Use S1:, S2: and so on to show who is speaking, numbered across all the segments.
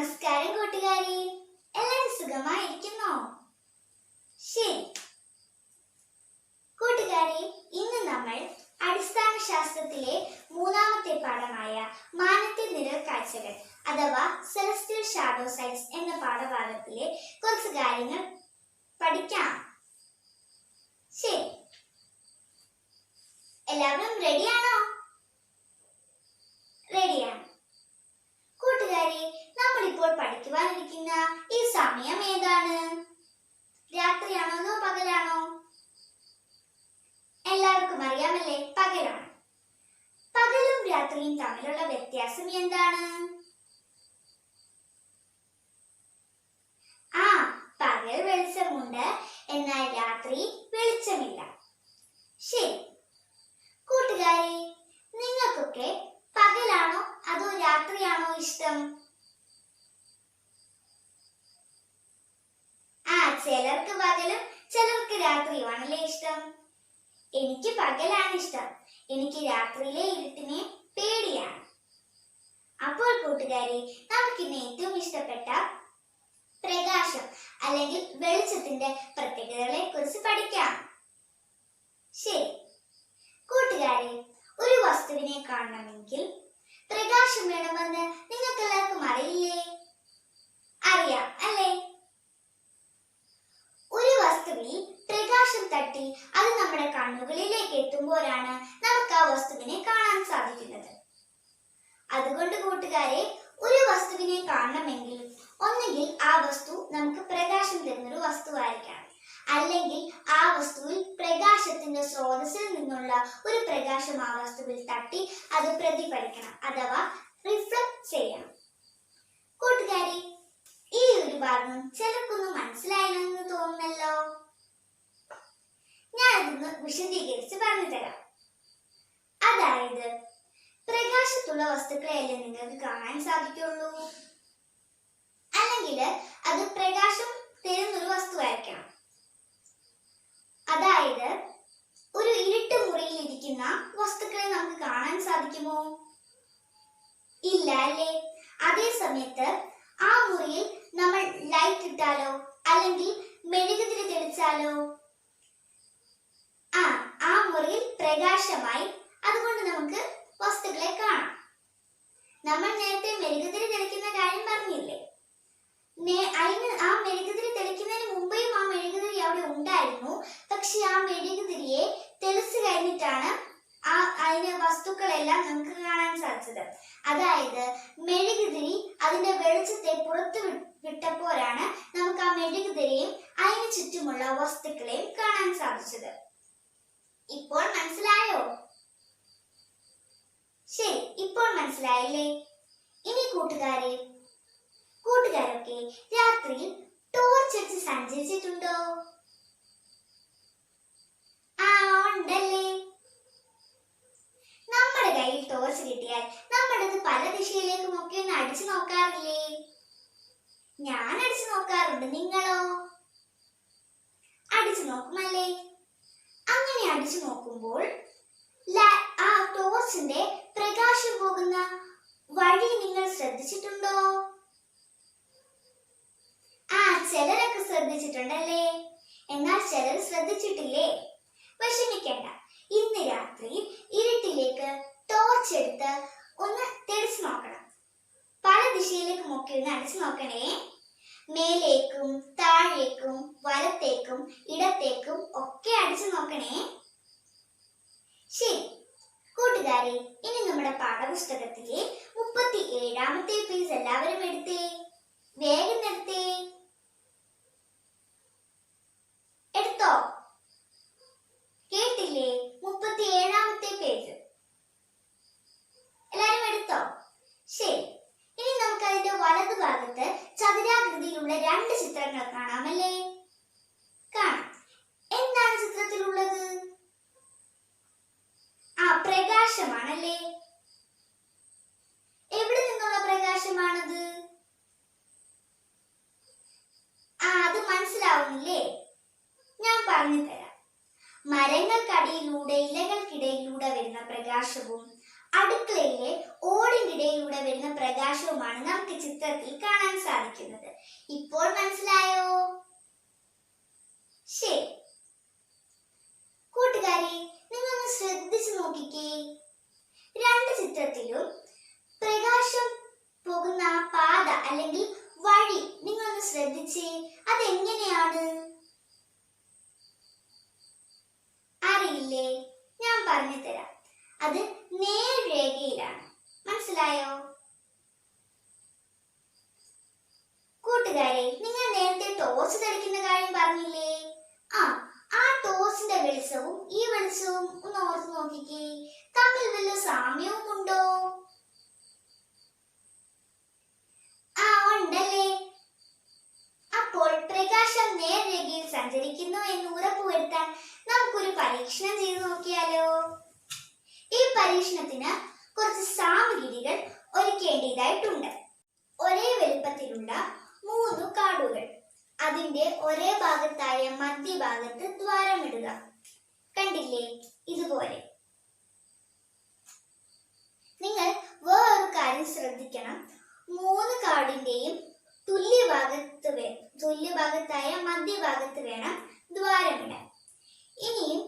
S1: നമസ്കാരം കൂട്ടുകാരി എല്ലാവരും സുഖമായിരിക്കുന്നോ ശരി കൂട്ടുകാരി ഇന്ന് നമ്മൾ അടിസ്ഥാന ശാസ്ത്രത്തിലെ മൂന്നാമത്തെ പാഠമായ മാനത്തെ നിഴൽ കാഴ്ചകൾ അഥവാ സെലസ്റ്റിയൽ ഷാഡോ സൈൻസ് എന്ന പാഠഭാഗത്തിലെ കുറച്ച് കാര്യങ്ങൾ പഠിക്കാം ശരി എല്ലാവരും റെഡിയാണോ റെഡിയാണ് കൂട്ടുകാരി നമ്മളിപ്പോൾ പഠിക്കുവാനിരിക്കുന്ന ഈ സമയം ഏതാണ് രാത്രിയാണോ പകലാണോ എല്ലാവർക്കും അറിയാമല്ലേ പകലാണ് പകലും രാത്രിയും തമ്മിലുള്ള വ്യത്യാസം എന്താണ് ആ പകൽ വെളിച്ചമുണ്ട് എന്നാൽ രാത്രി വെളിച്ചമില്ല ശരി കൂട്ടുകാരെ നിങ്ങൾക്കൊക്കെ പകലാണോ അതോ രാത്രിയാണോ ഇഷ്ടം ആ ചിലർക്ക് പകലും ചിലർക്ക് രാത്രിയുമാണല്ലേ ഇഷ്ടം എനിക്ക് പകലാണ് ഇഷ്ടം എനിക്ക് രാത്രിയിലെ ഇരുട്ടിനെ പേടിയാണ് അപ്പോൾ കൂട്ടുകാരെ നമുക്കിന്ന് ഏറ്റവും ഇഷ്ടപ്പെട്ട പ്രകാശം അല്ലെങ്കിൽ വെളിച്ചത്തിന്റെ പ്രത്യേകതകളെ കുറിച്ച് പഠിക്കാം ശരി കൂട്ടുകാരെ ഒരു വസ്തുവിനെ കാണണമെങ്കിൽ പ്രകാശം വേണമെന്ന് നിങ്ങൾക്ക് എല്ലാവർക്കും അറിയില്ലേ അറിയാം അല്ലേ വസ്തുവിനെ പ്രകാശം തട്ടി അത് നമ്മുടെ കണ്ണുകളിലേക്ക് എത്തുമ്പോഴാണ് നമുക്ക് ആ വസ്തുവിനെ കാണാൻ സാധിക്കുന്നത് അതുകൊണ്ട് കൂട്ടുകാരെ ഒരു വസ്തുവിനെ കാണണമെങ്കിൽ ഒന്നുകിൽ ആ വസ്തു നമുക്ക് പ്രകാശം തരുന്നൊരു വസ്തുവായിരിക്കണം അല്ലെങ്കിൽ ആ വസ്തുവിൽ പ്രകാശത്തിന്റെ സ്രോതസ്സിൽ നിന്നുള്ള ഒരു പ്രകാശം ആ വസ്തുവിൽ തട്ടി അത് പ്രതിഫലിക്കണം അഥവാ റിഫ്ലക്ട് ചെയ്യണം കൂട്ടുകാരെ ഈ ഒരു ഭാഗം ചിലർക്കൊന്ന് മനസ്സിലായില്ലെന്ന് തോന്നുന്നല്ലോ ഞാനതൊന്ന് വിശദീകരിച്ച് പറഞ്ഞു തരാം അതായത് പ്രകാശത്തുള്ള വസ്തുക്കളെയല്ലേ നിങ്ങൾക്ക് കാണാൻ സാധിക്കുള്ളൂ അല്ലെങ്കിൽ അത് പ്രകാശം തരുന്നൊരു വസ്തുവായിരിക്കണം അതായത് ഒരു ഇരുട്ട് മുറിയിൽ ഇരിക്കുന്ന വസ്തുക്കളെ നമുക്ക് കാണാൻ സാധിക്കുമോ ഇല്ല അല്ലേ അതേ സമയത്ത് ആ മുറിയിൽ നമ്മൾ ലൈറ്റ് ഇട്ടാലോ അല്ലെങ്കിൽ മെഴുകുതിരി തെളിച്ചാലോ ആ ആ മുറിയിൽ പ്രകാശമായി അതുകൊണ്ട് നമുക്ക് വസ്തുക്കളെ കാണാം നമ്മൾ നേരത്തെ മെഴുകുതിരി തെളിക്കുന്ന കാര്യം പറഞ്ഞില്ലേ അതിന് ആ മെഴുകുതിരി തെളിക്കുന്നതിന് മുമ്പേയും ആ മെഴുകുതിരി അവിടെ ഉണ്ടായിരുന്നു പക്ഷെ ആ മെഴുകുതിരിയെ തെളിച്ചു കഴിഞ്ഞിട്ടാണ് ആ അതിന്റെ വസ്തുക്കളെല്ലാം നമുക്ക് കാണാൻ സാധിച്ചത് അതായത് മെഴുകുതിരി അതിന്റെ മനസ്സിലായില്ലേ ഇനി കൂട്ടുകാരെ കൂട്ടുകാരൊക്കെ രാത്രിയിൽ ടോർച്ച് വെച്ച് സഞ്ചരിച്ചിട്ടുണ്ടോ ആ ഉണ്ടല്ലേ നമ്മുടെ കയ്യിൽ ടോർച്ച് കിട്ടിയാൽ നമ്മളത് പല ദിശയിലേക്കും ഒക്കെ ഒന്ന് അടിച്ചു നോക്കാറില്ലേ ഞാൻ അടിച്ചു നോക്കാറുണ്ട് നിങ്ങളോ അടിച്ചു നോക്കുമല്ലേ അങ്ങനെ അടിച്ചു നോക്കുമ്പോൾ ആ ടോർച്ചിന്റെ പ്രകാശം പോകുന്ന വഴി നിങ്ങൾ ശ്രദ്ധിച്ചിട്ടുണ്ടോ ആ ചിലരൊക്കെ ശ്രദ്ധിച്ചിട്ടുണ്ടല്ലേ എന്നാൽ ചിലർ ശ്രദ്ധിച്ചിട്ടില്ലേ വിഷമിക്കേണ്ട ഇന്ന് രാത്രി ഇരുട്ടിലേക്ക് ടോർച്ച് എടുത്ത് ഒന്ന് തെളിച്ചു നോക്കണം പല ദിശയിലേക്ക് ഒക്കെ ഒന്ന് അടിച്ചു നോക്കണേ മേലേക്കും താഴേക്കും വലത്തേക്കും ഇടത്തേക്കും ഒക്കെ അടിച്ചു നോക്കണേ കൂട്ടുകാരെ ഇനി നമ്മുടെ പാഠപുസ്തകത്തിലെ മുപ്പത്തി ഏഴാമത്തെ പേജ് എല്ലാവരും എടുത്തേ വേഗം നിർത്തേ പ്രകാശവും അടുക്കളയിലെ ഓടിനിടയിലൂടെ വരുന്ന പ്രകാശവുമാണ് നമുക്ക് ചിത്രത്തിൽ കാണാൻ സാധിക്കുന്നത് ഇപ്പോൾ മനസ്സിലായോ ശരി കൂട്ടുകാരെ നിങ്ങളൊന്ന് ശ്രദ്ധിച്ചു നോക്കിക്കേ വെളിച്ചവും ഈ വെളിച്ചവും ഒന്ന് ഓർത്ത് നോക്കിക്കേ തമ്മിൽ വല്ല സാമ്യവും ഉണ്ടോ ആ ഉണ്ടല്ലേ അപ്പോൾ പ്രകാശം നേർരേഖയിൽ സഞ്ചരിക്കുന്നു എന്ന് ഉറപ്പുവരുത്താൻ നമുക്കൊരു പരീക്ഷണം ചെയ്തു നോക്കിയാലോ ഈ പരീക്ഷണത്തിന് ഇല്ലേ ഇതുപോലെ നിങ്ങൾ വേറൊരു കാര്യം ശ്രദ്ധിക്കണം മൂന്ന് കാർഡിന്റെയും തുല്യഭാഗത്ത് വേ തുല്യഭാഗത്തായ മധ്യഭാഗത്ത് വേണം ദ്വാരമിടാൻ ഇനിയും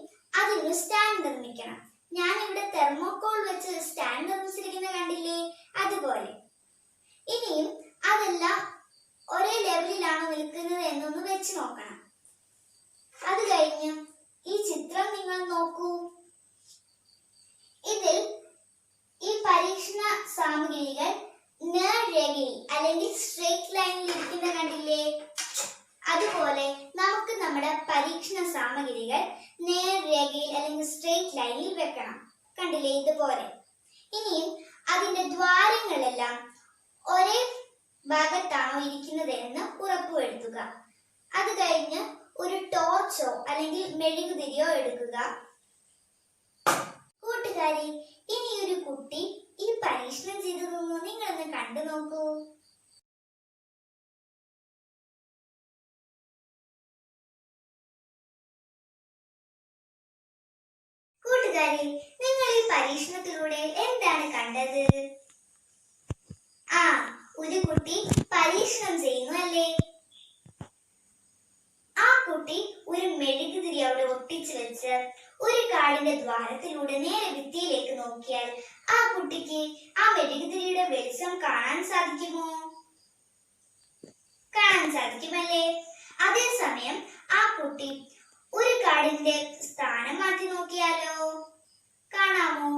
S1: അതിന് സ്റ്റാൻഡ് നിർമ്മിക്കണം ഞാൻ ഇവിടെ തെർമോക്കോൾ വെച്ച് സ്റ്റാൻഡ് നിർമ്മിച്ചിരിക്കുന്ന കണ്ടില്ലേ അതുപോലെ ഇനിയും അതെല്ലാം ഒരേ ലെവലിലാണോ നിൽക്കുന്നത് എന്നൊന്ന് വെച്ച് നോക്കണം അത് കഴിഞ്ഞ് ഇരിക്കുന്ന കണ്ടില്ലേ അതുപോലെ നമുക്ക് നമ്മുടെ പരീക്ഷണ സാമഗ്രികൾ രേഖയിൽ അല്ലെങ്കിൽ സ്ട്രേറ്റ് ലൈനിൽ വെക്കണം കണ്ടില്ലേ ഇതുപോലെ ഇനിയും അതിന്റെ ദ്വാരങ്ങളെല്ലാം ഒരേ ഭാഗത്താണോ എന്ന് ഉറപ്പുവരുത്തുക അത് കഴിഞ്ഞ് ഒരു ടോർച്ചോ അല്ലെങ്കിൽ മെഴുകുതിരിയോ എടുക്കുക കൂട്ടുകാരി ഇനി ഒരു കുട്ടി ഈ പരീക്ഷണം ചെയ്തതൊന്നും നിങ്ങളൊന്ന് കണ്ടു നോക്കൂ കൂട്ടുകാരെ നിങ്ങൾ ഈ പരീക്ഷണത്തിലൂടെ എന്താണ് കണ്ടത് ആ ഒരു കുട്ടി പരീക്ഷണം ചെയ്യുന്നു അല്ലേ ആ കുട്ടി ഒരു മെഴുകുതിരി അവിടെ ഒട്ടിച്ചു വെച്ച് ഒരു കാടിന്റെ ദ്വാരത്തിലൂടെ നേരെ ഭിത്തിയിലേക്ക് നോക്കിയാൽ ആ കുട്ടിക്ക് ആ മെഴുകുതിരിയുടെ വെളിച്ചം കാണാൻ സാധിക്കുമോ കാണാൻ സാധിക്കുമല്ലേ അതേസമയം ആ കുട്ടി ഒരു കാർഡിന്റെ സ്ഥാനം മാറ്റി നോക്കിയാലോ കാണാമോ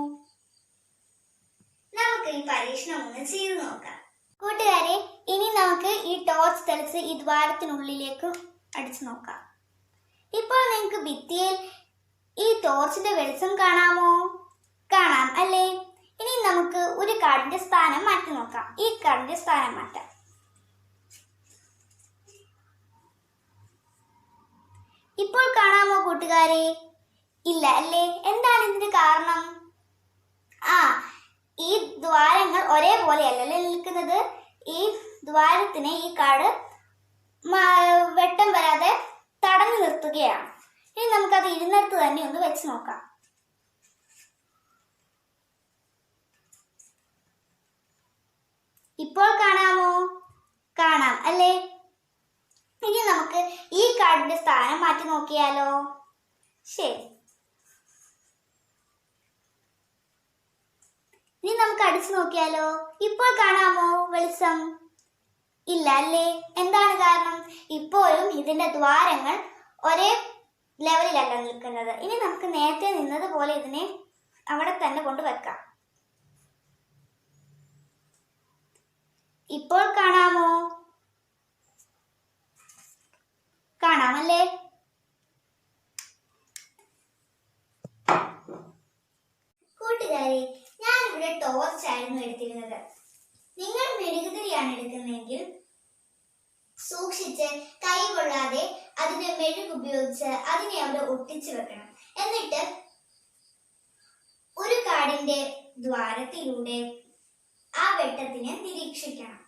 S1: നമുക്ക് ഈ പരീക്ഷണം ഒന്ന് ചെയ്തു നോക്കാം കൂട്ടുകാരെ ഇനി നമുക്ക് ഈ ടോർച്ച് തെളിച്ച് ഈ ദ്വാരത്തിനുള്ളിലേക്ക് അടിച്ചു നോക്കാം ഇപ്പോൾ നിങ്ങൾക്ക് ഭിത്തിയിൽ ഈ ടോർച്ചിന്റെ വെളിച്ചം കാണാമോ കാണാം അല്ലേ ഇനി നമുക്ക് ഒരു കാർഡിന്റെ സ്ഥാനം മാറ്റി നോക്കാം ഈ കാർഡിന്റെ സ്ഥാനം മാറ്റാം ഇപ്പോൾ കാണാമോ കൂട്ടുകാരെ ഇല്ല അല്ലേ എന്താണ് ഇതിന് കാരണം ആ ഈ ദ്വാരങ്ങൾ ഒരേപോലെ അല്ലല്ലേ നിൽക്കുന്നത് ഈ ദ്വാരത്തിന് ഈ കാട് വെട്ടം വരാതെ തടഞ്ഞു നിർത്തുകയാണ് ഇനി നമുക്കത് ഇരുന്നിടത്ത് തന്നെ ഒന്ന് വെച്ച് നോക്കാം ഇപ്പോൾ കാണാമോ കാണാം അല്ലേ ഇനി നമുക്ക് ഈ കാർഡിന്റെ സ്ഥാനം മാറ്റി നോക്കിയാലോ ശരി ഇനി നമുക്ക് അടിച്ചു നോക്കിയാലോ ഇപ്പോൾ കാണാമോ വെളിച്ചം ഇല്ല അല്ലേ എന്താണ് കാരണം ഇപ്പോഴും ഇതിന്റെ ദ്വാരങ്ങൾ ഒരേ ലെവലിലല്ല നിൽക്കുന്നത് ഇനി നമുക്ക് നേരത്തെ നിന്നതുപോലെ ഇതിനെ അവിടെ തന്നെ കൊണ്ടുവെക്കാം ഇപ്പോൾ കാണാമോ കാണാമല്ലേ കൂട്ടുകാരെ ഞാൻ ഇവിടെ ടോർച്ച് ആയിരുന്നു എടുത്തിരുന്നത് നിങ്ങൾ മെഴുകുതിരിയാണ് എടുക്കുന്നതെങ്കിൽ സൂക്ഷിച്ച് കൈ കൊള്ളാതെ അതിന്റെ മെഴുക് ഉപയോഗിച്ച് അതിനെ അവിടെ ഒട്ടിച്ചു വെക്കണം എന്നിട്ട് ഒരു കാടിന്റെ ദ്വാരത്തിലൂടെ ആ വെട്ടത്തിനെ നിരീക്ഷിക്കണം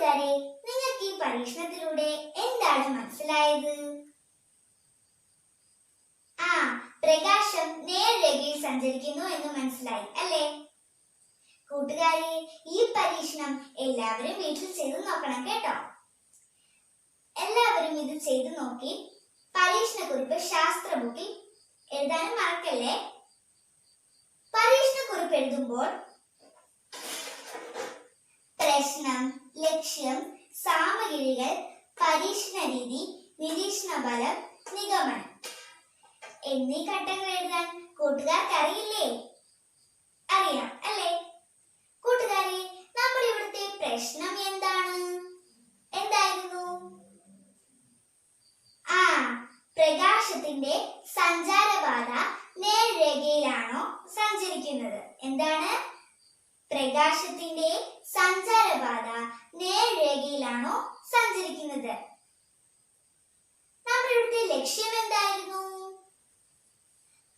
S1: കൂട്ടുകാരെ നിങ്ങൾക്ക് ഈ പരീക്ഷണത്തിലൂടെ എന്താണ് മനസ്സിലായത് ആ പ്രകാശം നേർരേഖയിൽ സഞ്ചരിക്കുന്നു എന്ന് മനസ്സിലായി അല്ലേ കൂട്ടുകാരെ ഈ പരീക്ഷണം എല്ലാവരും വീട്ടിൽ ചെയ്തു നോക്കണം കേട്ടോ എല്ലാവരും ഇത് ചെയ്തു നോക്കി പരീക്ഷണ കുറിപ്പ് ശാസ്ത്ര ബുക്കിൽ എഴുതാനും മറക്കല്ലേ പരീക്ഷണ കുറിപ്പ് എഴുതുമ്പോൾ പ്രശ്നം ലക്ഷ്യം സാമഗ്രികൾ പരീക്ഷണ രീതി നിരീക്ഷണ ഫലം നിഗമനം എന്നീ ഘട്ടങ്ങൾ എഴുതാൻ കൂട്ടുകാർക്ക് അറിയില്ലേ അറിയാം അല്ലേ കൂട്ടുകാരെ നമ്മൾ ഇവിടുത്തെ പ്രശ്നം എന്താണ് എന്തായിരുന്നു ആ പ്രകാശത്തിന്റെ സഞ്ചാരപാത നേർരേഖയിലാണോ സഞ്ചരിക്കുന്നത് എന്താണ് പ്രകാശത്തിന്റെ സഞ്ചാരപാത നേർരേഖയിലാണോ സഞ്ചരിക്കുന്നത് നമ്മളിവിടുത്തെ ലക്ഷ്യം എന്തായിരുന്നു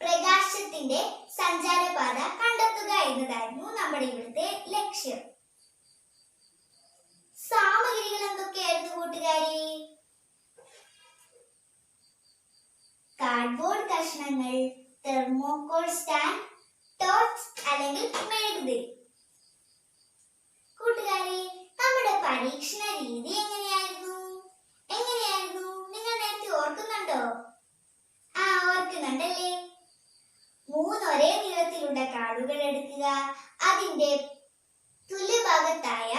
S1: പ്രകാശത്തിന്റെ സഞ്ചാരപാത കണ്ടെത്തുക എന്നതായിരുന്നു നമ്മുടെ ഇവിടുത്തെ ലക്ഷ്യം സാമഗ്രികൾ എന്തൊക്കെയായിരുന്നു കൂട്ടുകാരി കാർഡ്ബോർഡ് കഷ്ണങ്ങൾ തെർമോകോൾ സ്റ്റാൻഡ് ടോർച്ച് അല്ലെങ്കിൽ മെഴുകുതിരി കൂട്ടുകാരി പരീക്ഷണ രീതി എങ്ങനെയായിരുന്നു എങ്ങനെയായിരുന്നു നിങ്ങൾ നേരത്തെ ഓർക്കുന്നുണ്ടോ ആ ഓർക്കുന്നുണ്ടല്ലേ മൂന്ന് ഒരേ നീളത്തിലുള്ള കാടുകൾ എടുക്കുക അതിന്റെ തുല്യഭാഗത്തായ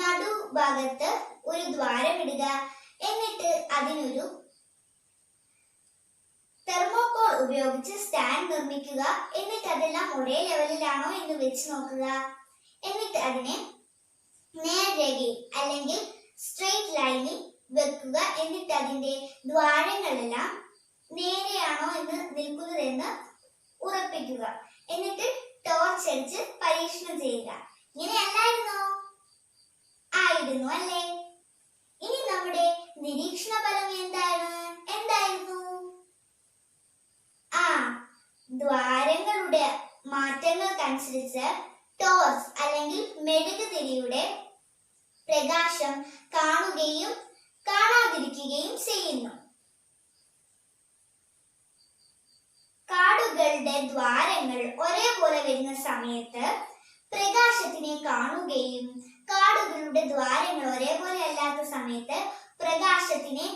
S1: നടുഭാഗത്ത് ഒരു ദ്വാരം ഇടുക എന്നിട്ട് അതിനൊരു തെർമോകോൾ ഉപയോഗിച്ച് സ്റ്റാൻഡ് നിർമ്മിക്കുക എന്നിട്ട് അതെല്ലാം ഒരേ ലെവലിലാണോ എന്ന് വെച്ച് നോക്കുക എന്നിട്ട് അതിനെ നേർരേഖയിൽ അല്ലെങ്കിൽ സ്ട്രെയിറ്റ് ലൈനിൽ വെക്കുക എന്നിട്ട് അതിന്റെ ദ്വാരങ്ങളെല്ലാം നേരെയാണോ എന്ന് നിൽക്കുന്നതെന്ന് ഉറപ്പിക്കുക എന്നിട്ട് ടോർച്ച് അടിച്ച് പരീക്ഷണം ചെയ്യുക ഇങ്ങനെ അല്ലായിരുന്നോ ആയിരുന്നു അല്ലേ ഇനി നമ്മുടെ നിരീക്ഷണ ഫലം എന്താണ് എന്തായിരുന്നു ആ ദ്വാരങ്ങളുടെ മാറ്റങ്ങൾക്കനുസരിച്ച് ടോസ് അല്ലെങ്കിൽ മെഴുകുതിരിയുടെ പ്രകാശം കാണുകയും കാണാതിരിക്കുകയും ചെയ്യുന്നു കാടുകളുടെ ദ്വാരങ്ങൾ ഒരേപോലെ വരുന്ന സമയത്ത് പ്രകാശത്തിനെ കാണുകയും കാടുകളുടെ ദ്വാരങ്ങൾ ഒരേപോലെ അല്ലാത്ത സമയത്ത് പ്രകാശത്തിനെ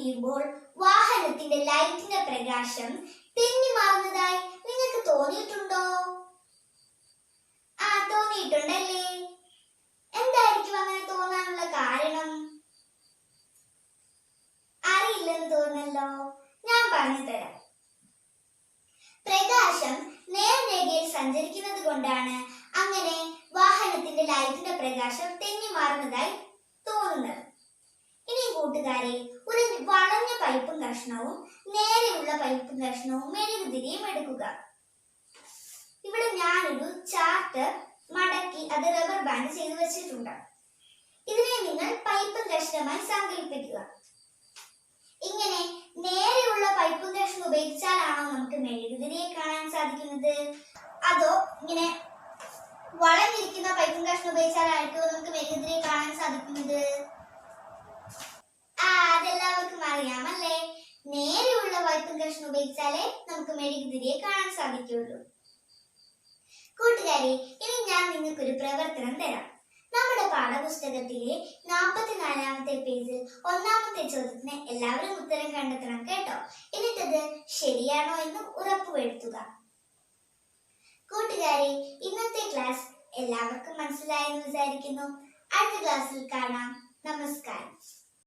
S1: തിരിയുമ്പോൾ വാഹനത്തിന്റെ ലൈറ്റിന്റെ പ്രകാശം തെന്നി മാറുന്നതായി നിങ്ങൾക്ക് തോന്നിയിട്ടുണ്ടോ ആ തോന്നിയിട്ടുണ്ടല്ലേ എന്തായിരിക്കും അങ്ങനെ തോന്നാനുള്ള കാരണം അറിയില്ലെന്ന് തോന്നല്ലോ ഞാൻ പറഞ്ഞുതരാം പ്രകാശം നേർരേഖയിൽ സഞ്ചരിക്കുന്നത് കൊണ്ടാണ് അങ്ങനെ വാഹനത്തിന്റെ ലൈറ്റിന്റെ പ്രകാശം തെന്നി മാറുന്നതായി തോന്നുന്നത് കൂട്ടുകാരെ ഒരു വളഞ്ഞ പൈപ്പും കഷ്ണവും നേരെയുള്ള പൈപ്പും കഷ്ണവും മെഴുകുതിരിയും എടുക്കുക ഇവിടെ ഞാനൊരു ചാർട്ട് മടക്കി അത് റബ്ബർ ബാൻഡ് ചെയ്തു വെച്ചിട്ടുണ്ട് ഇതിനെ നിങ്ങൾ പൈപ്പും കഷ്ണമായി സങ്കല്പിക്കുക ഇങ്ങനെ നേരെയുള്ള പൈപ്പും കഷ്ണം ഉപയോഗിച്ചാലാണോ നമുക്ക് മെഴുകുതിരിയെ കാണാൻ സാധിക്കുന്നത് അതോ ഇങ്ങനെ വളഞ്ഞിരിക്കുന്ന പൈപ്പും കഷ്ണം ഉപയോഗിച്ചാലായിട്ടോ നമുക്ക് മെഴുകുതിരിയെ കാണാൻ സാധിക്കുന്നത് ഉപയോഗിച്ചാലേ നമുക്ക് മെഴുകുതിരിയെ കാണാൻ സാധിക്കുള്ളൂ കൂട്ടുകാരെ ഇനി ഞാൻ നിങ്ങൾക്ക് ഒരു പ്രവർത്തനം തരാം നമ്മുടെ പാഠപുസ്തകത്തിലെ നാൽപ്പത്തിനാലാമത്തെ പേജിൽ ഒന്നാമത്തെ ചോദ്യത്തിന് എല്ലാവരും ഉത്തരം കണ്ടെത്തണം കേട്ടോ എന്നിട്ടത് ശരിയാണോ എന്ന് ഉറപ്പുവരുത്തുക കൂട്ടുകാരെ ഇന്നത്തെ ക്ലാസ് എല്ലാവർക്കും മനസ്സിലായെന്ന് വിചാരിക്കുന്നു അടുത്ത ക്ലാസ്സിൽ കാണാം നമസ്കാരം